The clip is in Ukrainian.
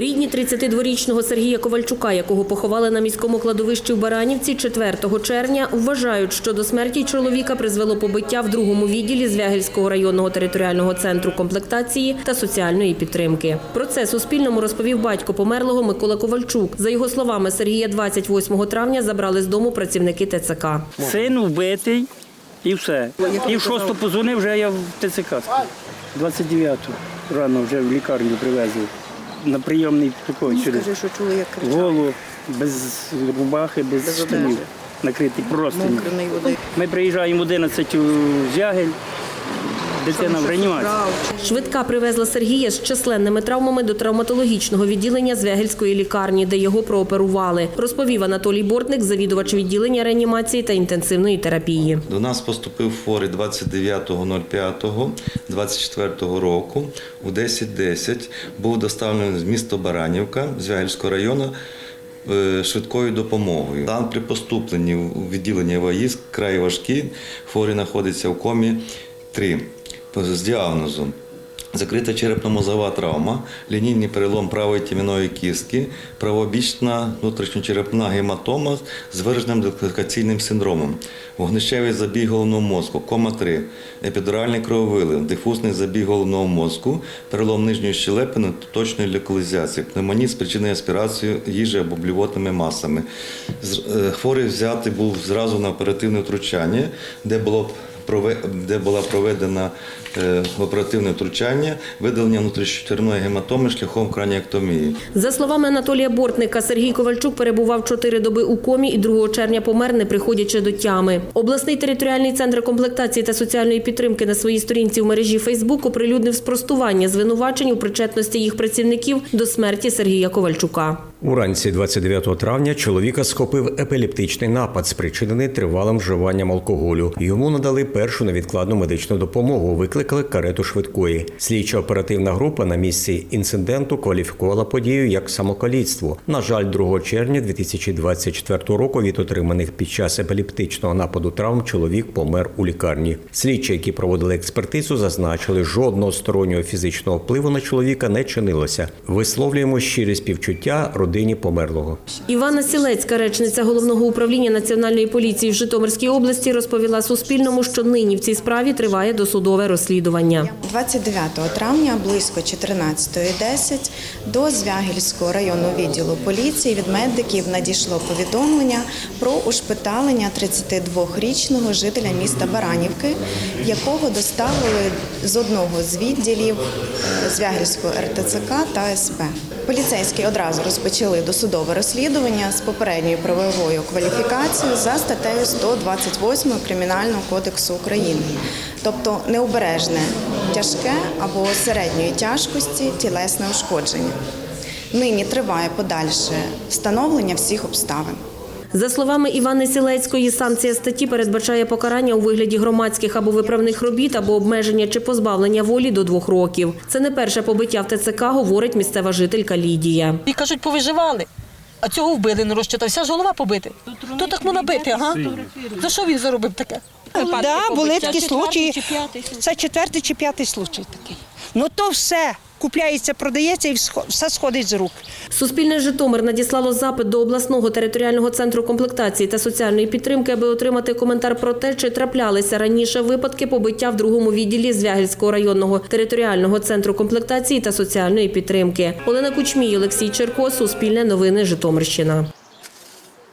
Рідні 32-річного Сергія Ковальчука, якого поховали на міському кладовищі в Баранівці 4 червня, вважають, що до смерті чоловіка призвело побиття в другому відділі Звягельського районного територіального центру комплектації та соціальної підтримки. Про це Суспільному розповів батько померлого Микола Ковальчук. За його словами, Сергія 28 травня забрали з дому працівники ТЦК. Син вбитий і все. І в шосту позвонив, вже я в ТЦК. 29-ту рано вже в лікарню привезли. На прийомний покой сюди. Скажи, що чули, як кричали. Голу, без рубахи, без, Без штанів, накритий просто. Ми приїжджаємо в 11 у Зягель, дитина в реанімації. Швидка привезла Сергія з численними травмами до травматологічного відділення Звягельської лікарні, де його прооперували, розповів Анатолій Бортник, завідувач відділення реанімації та інтенсивної терапії. До нас поступив хворий 29.05.24 року у 10.10. Був доставлений з міста Баранівка Звягельського району е, швидкою допомогою. Стан при поступленні у відділення ВАїС край важкий. Хворий знаходиться в комі 3 з діагнозом. Закрита черепно-мозова травма, лінійний перелом правої тім'яної кістки, правобічна внутрішньочерепна гематома з вираженим дислокаційним синдромом, вогнищевий забій головного мозку, кома 3, епідуральний крововилив, дифузний забій головного мозку, перелом нижньої щелепини точної локалізації, пневмонія спричинена аспірацією їжі або блювотними масами. Е, Хворий взятий був зразу на оперативне втручання, де було де була проведена е, оперативне втручання, видалення внутрішньочерної гематоми шляхом краніектомії. За словами Анатолія Бортника, Сергій Ковальчук перебував чотири доби у комі і 2 червня помер, не приходячи до тями. Обласний територіальний центр комплектації та соціальної підтримки на своїй сторінці в мережі Фейсбук оприлюднив спростування звинувачень у причетності їх працівників до смерті Сергія Ковальчука. Уранці 29 травня чоловіка схопив епілептичний напад, спричинений тривалим вживанням алкоголю. Йому надали першу невідкладну медичну допомогу. Викликали карету швидкої. Слідча оперативна група на місці інциденту кваліфікувала подію як самокаліцтво. На жаль, 2 червня 2024 року від отриманих під час епілептичного нападу травм чоловік помер у лікарні. Слідчі, які проводили експертизу, зазначили, жодного стороннього фізичного впливу на чоловіка не чинилося. Висловлюємо щирі співчуття родині померлого. Івана Сілецька, речниця головного управління національної поліції в Житомирській області, розповіла Суспільному, що нині в цій справі триває досудове розслідування. 29 травня близько 14.10 до Звягільського районного відділу поліції від медиків надійшло повідомлення про ушпиталення 32-річного жителя міста Баранівки, якого доставили з одного з відділів е, Звягільського РТЦК та СП. Поліцейські одразу розпочали досудове розслідування з попередньою правовою кваліфікацією за статтею 128 Кримінального кодексу України, тобто необережне, тяжке або середньої тяжкості тілесне ушкодження. Нині триває подальше встановлення всіх обставин. За словами Івани Сілецької, санкція статті передбачає покарання у вигляді громадських або виправних робіт або обмеження чи позбавлення волі до двох років. Це не перше побиття в ТЦК, говорить місцева жителька Лідія. І кажуть, повиживали. А цього вбили, не розчитався, ж голова побити. То так можна бити, ага. За що він заробив таке? Да, були такі случаї. Це четвертий чи п'ятий случай такий. Ну то все купляється, продається і все сходить з рук. Суспільне Житомир надіслало запит до обласного територіального центру комплектації та соціальної підтримки, аби отримати коментар про те, чи траплялися раніше випадки побиття в другому відділі Звягельського районного територіального центру комплектації та соціальної підтримки. Олена Кучмій, Олексій Черко, Суспільне новини, Житомирщина.